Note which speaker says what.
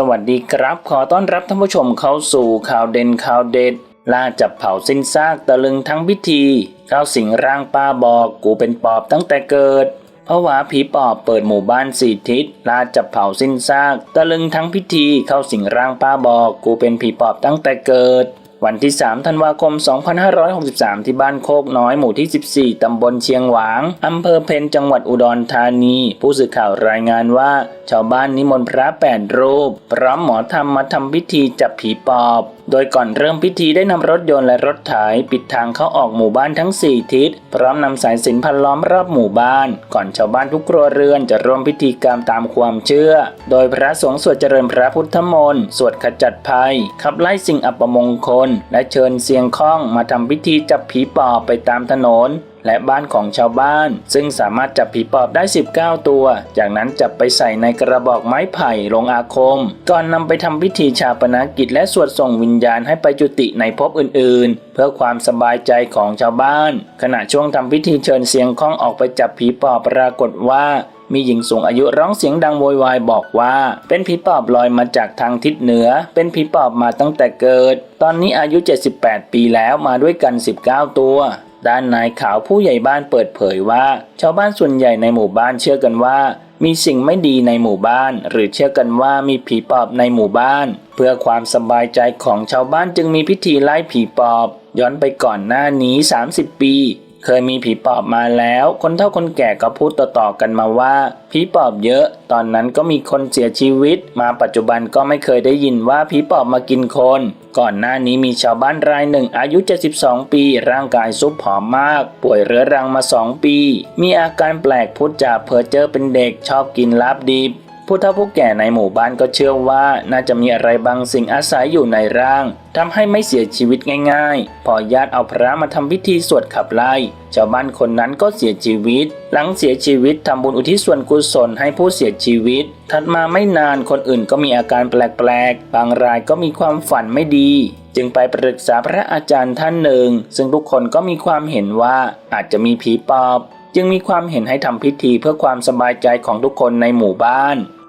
Speaker 1: สวัสดีครับ ขอต้อนรับท่านผู้ชมเข้าสู่ข่าวเด่นข่าวเด็ดล่าจับเผาสิ้นซากตะลึงทั้งพิธีเข้าสิงร่างป้าบอกกูเป็นปอบตั้งแต่เกิดพราะว่าผีปอบเปิดหมู่บ้านสี่ทิศล่าจับเผาสิ้นซากตะลึงทั้งพิธีเข้าสิงร่างป้าบอกกูเป็นผีปอบตั้งแต่เกิด วันที่ 3 ธันวาคม 2563 ที่บ้านโคกน้อยหมู่ที่ 14 ตำบลเชียงหวาง อำเภอเพนจังหวัดอุดรธานี ผู้สื่อข่าวรายงานว่า ชาวบ้านนิมนต์พระแปดรูป พร้อมหมอธรรมมาทำพิธีจับผีปอบ โดยก่อนเริ่มพิธีได้นำรถยนต์และรถไถปิดทางเข้าออกหมู่บ้านทั้ง 4 ทิศ พร้อมนำสายสินพันล้อมรอบหมู่บ้าน ก่อนชาวบ้านทุกครัวเรือนจะร่วมพิธีกรรมตามความเชื่อ โดยพระสงฆ์สวดเจริญพระพุทธมนต์สวดขจัดภัย ขับไล่สิ่งอัปมงคล และเชิญเสียงข้องมาทำพิธีจับผีปอบไปตามถนน และบ้านของชาวบ้าน ซึ่งสามารถจับผีปอบได้ 19 ตัว จากนั้นจับไปใส่ในกระบอกไม้ไผ่ลงอาคม ก่อนนำไปทำพิธีชาปนกิจและสวดส่งวิญญาณให้ไปจุติในภพอื่น ๆ เพื่อความสบายใจของชาวบ้าน ขณะช่วงทำพิธีเชิญเสียงข้องออกไปจับผีปอบปรากฏว่ามีหญิงสูงอายุร้องเสียงดังโวยวายบอกว่า เป็นผีปอบลอยมาจากทางทิศเหนือ เป็นผีปอบมาตั้งแต่เกิด ตอนนี้อายุ 78 ปีแล้วมาด้วยกัน 19 ตัว ด้านนายขาวผู้ใหญ่บ้านเปิดเผยว่า ชาวบ้านส่วนใหญ่ในหมู่บ้านเชื่อกันว่า มีสิ่งไม่ดีในหมู่บ้าน หรือเชื่อกันว่ามีผีปอบในหมู่บ้าน เพื่อความสบายใจของชาวบ้านจึงมีพิธีไล่ผีปอบ ย้อนไปก่อนหน้านี้ 30 ปี เคยมีผีปอบมาแล้ว คนเฒ่าคนแก่ก็พูดต่อๆกันมาว่า ผีปอบเยอะ ตอนนั้นก็มีคนเสียชีวิต มาปัจจุบันก็ไม่เคยได้ยินว่าผีปอบมากินคน ก่อนหน้านี้มีชาวบ้านรายหนึ่งอายุ 72 ปี ร่างกายซุบผอมมาก ป่วยเรื้อรังมา 2 ปี มีอาการแปลกพูดจาเพ้อเจ้อเป็นเด็กชอบกินลาบดิบ ผู้เฒ่าผู้แก่ในหมู่บ้านก็เชื่อว่าน่าจะมีอะไรบางสิ่งอาศัยอยู่ในร่างทำให้ไม่เสียชีวิตง่าย ๆ พอญาติเอาพระมาทำพิธีสวดขับไล่ชาวบ้านคนนั้นก็เสียชีวิต หลังเสียชีวิตทำบุญอุทิศส่วนกุศลให้ผู้เสียชีวิต ถัดมาไม่นานคนอื่นก็มีอาการแปลกๆ บางรายก็มีความฝันไม่ดี จึงไปปรึกษาพระอาจารย์ท่านหนึ่ง ซึ่งทุกคนก็มีความเห็นว่าอาจจะมีผีปอบ จึงมีความเห็นให้ทำพิธีเพื่อความสบายใจของทุกคนในหมู่บ้าน